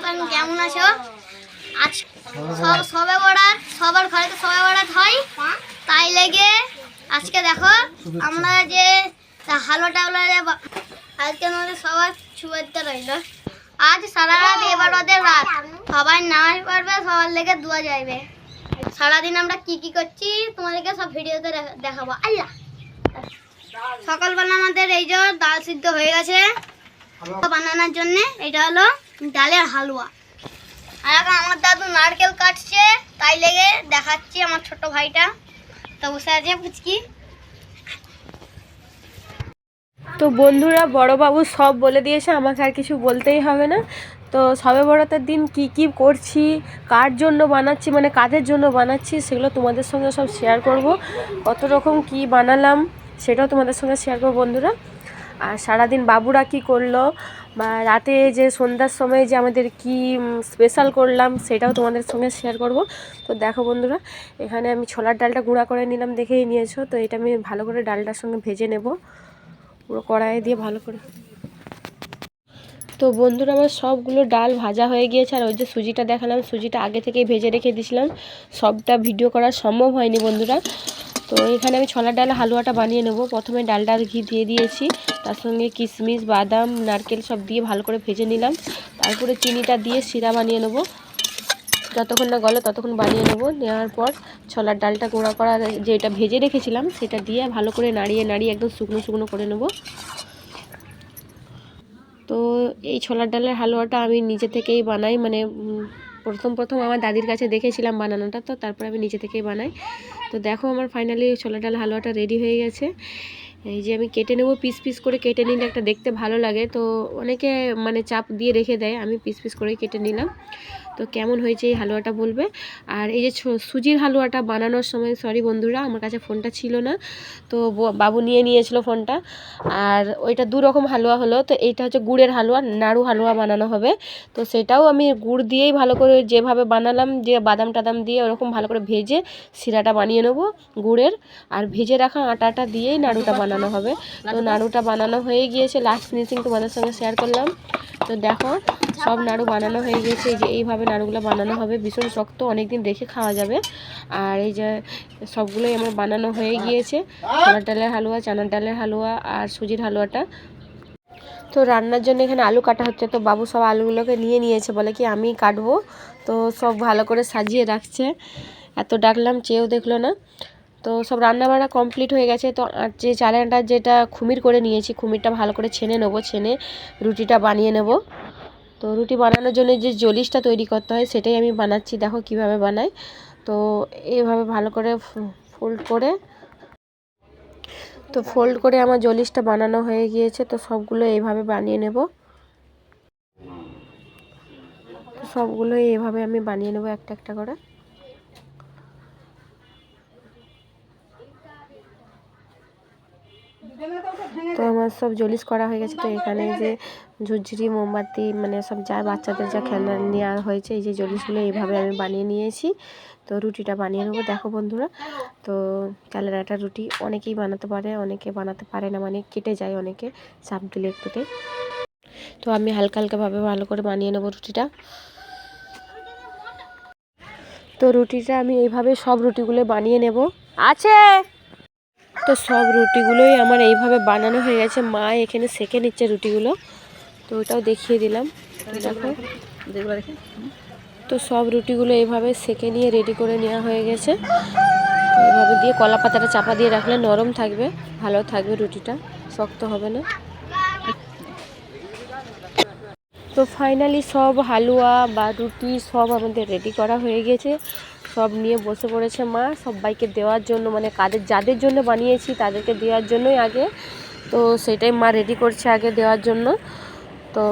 মতন কেমন আছো? আজ সবে বড়ার সবার ঘরে তো সবে বড়াত হয়। তাই লেগে আজকে দেখো, আমরা যে হালো টালো আজকে আমাদের সবার শুভেচ্ছা রইল। আজ সারা এবার ওদের রাত। সবাই নামাজ পড়বে সবার লেগে দোয়া যাইবে। সারাদিন আমরা কি কি করছি, তোমাদেরকে সব ভিডিওতে দেখা- দেখাবো। আল্লাহ। সকালবেলা আমাদের এই যে ডাল সিদ্ধ হয়ে গেছে, বানানোর জন্য। এটা হলো ডালের হালুয়া। আর এখন আমার দাদু নারকেল কাটছে, তাই লেগে দেখাচ্ছি আমার ছোট ভাইটা। তো বসে আছে পুচকি তো বন্ধুরা বড়বাবু সব বলে দিয়েছে, আমাকে আর কিছু বলতেই হবে না। তো সবে বড়াতের দিন কি কি করছি, কার জন্য বানাচ্ছি মানে কাদের জন্য বানাচ্ছি, সেগুলো তোমাদের সঙ্গে সব শেয়ার করব। কত রকম কি বানালাম, সেটাও তোমাদের সঙ্গে শেয়ার করব বন্ধুরা। আর সারাদিন বাবুরা কি করল বা রাতে যে সন্ধ্যার সময় যে আমাদের কি স্পেশাল করলাম সেটাও তোমাদের সঙ্গে শেয়ার করব। তো দেখো বন্ধুরা, এখানে আমি ছোলার ডালটা গুঁড়া করে নিলাম, দেখেই নিয়েছো। তো এটা আমি ভালো করে ডালটার সঙ্গে ভেজে নেব। পুরো কড়াইয়ে দিয়ে ভালো করে। তো বন্ধুরা, আমার সবগুলো ডাল ভাজা হয়ে গিয়েছে। আর ওই যে সুজিটা দেখালাম, সুজিটা আগে থেকেই ভেজে রেখে দিয়েছিলাম। সবটা ভিডিও করা সম্ভব হয়নি বন্ধুরা। তো এখানে আমি ছোলার ডাল, হালুয়াটা বানিয়ে নেব। প্রথমে ডালটা ঘি দিয়ে দিয়েছি। তার সঙ্গে কিশমিশ, বাদাম, নারকেল সব দিয়ে ভালো করে ভেজে নিলাম। তারপরে চিনিটা দিয়ে শিরা বানিয়ে নেব। যতক্ষণ না গলে ততক্ষণ বানিয়ে নেব। নেওয়ার পর ছোলার ডালটা গুঁড়া করা যেটা ভেজে রেখেছিলাম, সেটা দিয়ে ভালো করে নাড়িয়ে নাড়িয়ে একদম শুকনো শুকনো করে নেব। তো এই ছোলার ডালের হালুয়াটা আমি নিজে থেকেই বানাই মানে প্রথম প্রথম আমার দাদির কাছে দেখেছিলাম বানানোটা, তো তারপর আমি নিজে থেকেই বানাই। তো দেখো আমার ফাইনালি ছোলা ডাল হালুয়াটা রেডি হয়ে গেছে। এই যে আমি কেটে নেব, পিস পিস করে কেটে নিলে একটা দেখতে ভালো লাগে। তো অনেকে মানে চাপ দিয়ে রেখে দেয়, আমি পিস পিস করেই কেটে নিলাম। তো কেমন হয়েছে এই হালুয়াটা বলবে? আর এই যে সুজির হালুয়াটা বানানোর সময় সরি বন্ধুরা, আমার কাছে ফোনটা ছিল না। তো বাবু নিয়ে নিয়েছিল ফোনটা। আর ওইটা দু রকম হালুয়া হলো। তো এইটা হচ্ছে গুড়ের হালুয়া, নাড়ু হালুয়া বানানো হবে। তো সেটাও আমি গুড় দিয়েই ভালো করে যেভাবে বানালাম, যে বাদাম টাদাম দিয়ে ওরকম ভালো করে ভেজে শিরাটা বানিয়ে নেব গুড়ের। আর ভেজে রাখা আটাটা দিয়েই নাড়ুটা বানানো হবে। তো নাড়ুটা বানানো হয়ে গিয়েছে। লাস্ট ফিনিশিং তোমাদের সঙ্গে শেয়ার করলাম। তো দেখো, সব নাড়ু বানানো হয়ে গিয়েছে। এই যে এইভাবে নাড়ুগুলো বানানো হবে। ভীষণ শক্ত অনেক দিন রেখে খাওয়া যাবে। আর এই যে সবগুলোই আমার বানানো হয়ে গিয়েছে। ছোলার ডালের হালুয়া, চানার ডালের হালুয়া আর সুজির হালুয়াটা। তো রান্নার জন্য এখানে আলু কাটা হচ্ছে। তো বাবু সব আলুগুলোকে নিয়ে নিয়েছে বলে কি আমি কাটবো। তো সব ভালো করে সাজিয়ে রাখছে। এত ডাকলাম, চেয়েও দেখল না। তো সব রান্না বান্না কমপ্লিট হয়ে গেছে। তো আর যে চালানটা যেটা খুমির করে নিয়েছি, খুমিরটা ভালো করে ছেনে নেব, ছেনে রুটিটা বানিয়ে নেব। তো রুটি বানানোর জন্য যে জলিসটা তৈরি করতে হয়, সেটাই আমি বানাচ্ছি। দেখো কীভাবে বানাই। তো এইভাবে ভালো করে ফোল্ড করে, তো ফোল্ড করে আমার জলিসটা বানানো হয়ে গিয়েছে। তো সবগুলো এইভাবে বানিয়ে নেব। সবগুলো এইভাবে আমি বানিয়ে নেব একটা একটা করে তো আমার সব জলিস করা হয়ে গেছে। তো এখানে যে ঝুরঝুরি, মোমবাতি মানে সব যা বাচ্চাদের যা খেলনা নেওয়া হয়েছে, এই যে জলিসগুলো এইভাবে আমি বানিয়ে নিয়েছি। তো রুটিটা বানিয়ে নেব। দেখো বন্ধুরা, তো একটা রুটি অনেকেই বানাতে পারে, অনেকে বানাতে পারে না মানে কেটে যায় অনেকে চাপ দিলে একটুতে। তো আমি হালকা হালকাভাবে ভালো করে বানিয়ে নেব রুটিটা। তো রুটিটা আমি এইভাবে সব রুটিগুলো বানিয়ে নেব। আছে! তো সব রুটিগুলোই আমার এইভাবে বানানো হয়ে গেছে। মা এখানে সেকে নিচ্ছে রুটিগুলো। তো ওটাও দেখিয়ে দিলাম। তো দেখো। তো সব রুটিগুলো এইভাবে সেকে নিয়ে রেডি করে নেওয়া হয়ে গেছে। এইভাবে দিয়ে কলা পাতাটা চাপা দিয়ে রাখলে নরম থাকবে ভালো থাকবে রুটিটা শক্ত হবে না। তো ফাইনালি সব হালুয়া বা রুটি সব আমাদের রেডি করা হয়ে গেছে। সব নিয়ে বসে পড়েছে মা। সবাইকে দেওয়ার জন্য মানে কাদের, যাদের জন্য বানিয়েছি তাদেরকে দেওয়ার জন্যই আগে। তো সেটাই মা রেডি করছে আগে দেওয়ার জন্য। তো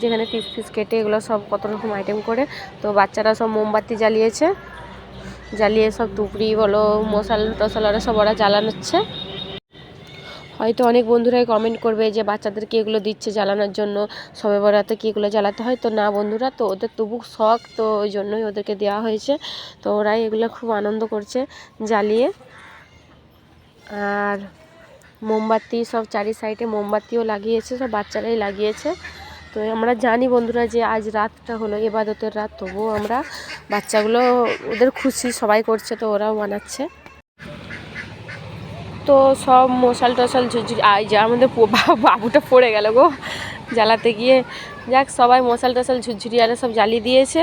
যেখানে পিস পিস কেটে এগুলো সব কত রকম আইটেম করে। তো বাচ্চারা সব মোমবাতি জ্বালিয়েছে। জ্বালিয়ে সব টুকরি বলো মশাল টশাল ওরা সব ওরা জ্বালানোচ্ছে। হয়তো অনেক বন্ধুরাই কমেন্ট করবে যে বাচ্চাদেরকে এগুলো দিচ্ছে জ্বালানোর জন্য, সবে বরাতে কি এগুলো জ্বালাতে হয়? তো না বন্ধুরা, তো ওদের তবু শখ তো ওই জন্যই ওদেরকে দেওয়া হয়েছে। তো ওরাই এগুলো খুব আনন্দ করছে জ্বালিয়ে। আর মোমবাতি সব চারি সাইডে মোমবাতিও লাগিয়েছে, সব বাচ্চারাই লাগিয়েছে। তো আমরা জানি বন্ধুরা যে আজ রাতটা হলো, এবাদতের রাত, তবুও আমরা বাচ্চাগুলো ওদের খুশি সবাই করছে, তো ওরাও বানাচ্ছে তো সব মশাল টশাল আই যা, আমাদের বাবুটা পড়ে গেল গো জ্বালাতে গিয়ে। যাক, সবাই মশাল টশাল ঝুরঝুরি আরে সব জ্বালিয়ে দিয়েছে।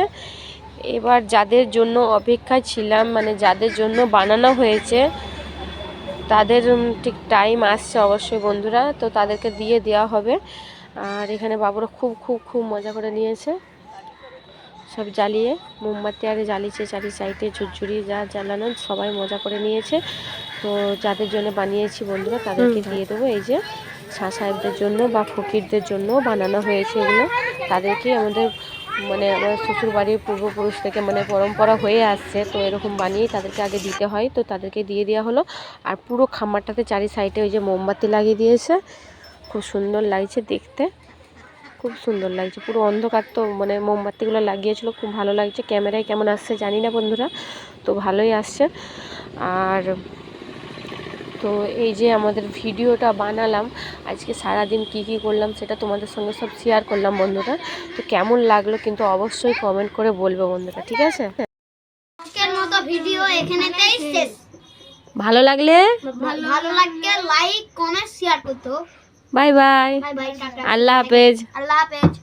এবার যাদের জন্য অপেক্ষায় ছিলাম মানে যাদের জন্য বানানো হয়েছে, তাদের ঠিক টাইম আসছে অবশ্যই বন্ধুরা, তো তাদেরকে দিয়ে দেওয়া হবে। আর এখানে বাবুরা খুব খুব খুব মজা করে নিয়েছে। সব জ্বালিয়ে, মোমবাতি আরে জ্বালিয়েছে চারি সাইডে, ঝুরঝুরি যা জ্বালানো, সবাই মজা করে নিয়েছে। তো যাদের জন্য বানিয়েছি বন্ধুরা তাদেরকে দিয়ে দেবো। এই যে শাহ সাহেবদের জন্য বা ফকিরদের জন্য বানানো হয়েছে এগুলো। তাদেরকে আমাদের মানে আমার শ্বশুর বাড়ির পূর্বপুরুষ থেকে মানে পরম্পরা হয়ে আসছে তো এরকম বানিয়ে তাদেরকে আগে দিতে হয়। তো তাদেরকে দিয়ে দেওয়া হলো। আর পুরো খামারটাতে চারি সাইডে ওই যে মোমবাতি লাগিয়ে দিয়েছে। খুব সুন্দর লাগছে দেখতে। খুব সুন্দর লাগছে। পুরো অন্ধকার তো মানে মোমবাতিগুলো লাগিয়েছিল। খুব ভালো লাগছে। ক্যামেরায় কেমন আসছে জানি না বন্ধুরা। তো ভালোই আসছে। আর তো এই যে আমাদের ভিডিওটা বানালাম আজকে সারাদিন কি কি করলাম সেটা তোমাদের সঙ্গে সব শেয়ার করলাম বন্ধুরা। তো কেমন লাগল কিন্তু অবশ্যই কমেন্ট করে বলবে বন্ধুরা ঠিক আছে? আজকের মতো ভিডিও এখানেতেই শেষ। ভালো লাগলে? ভালো লাগলে লাইক কমেন্ট শেয়ার করতে। Bye bye bye bye tata. আল্লাহ হাফেজ। আল্লাহ হাফেজ।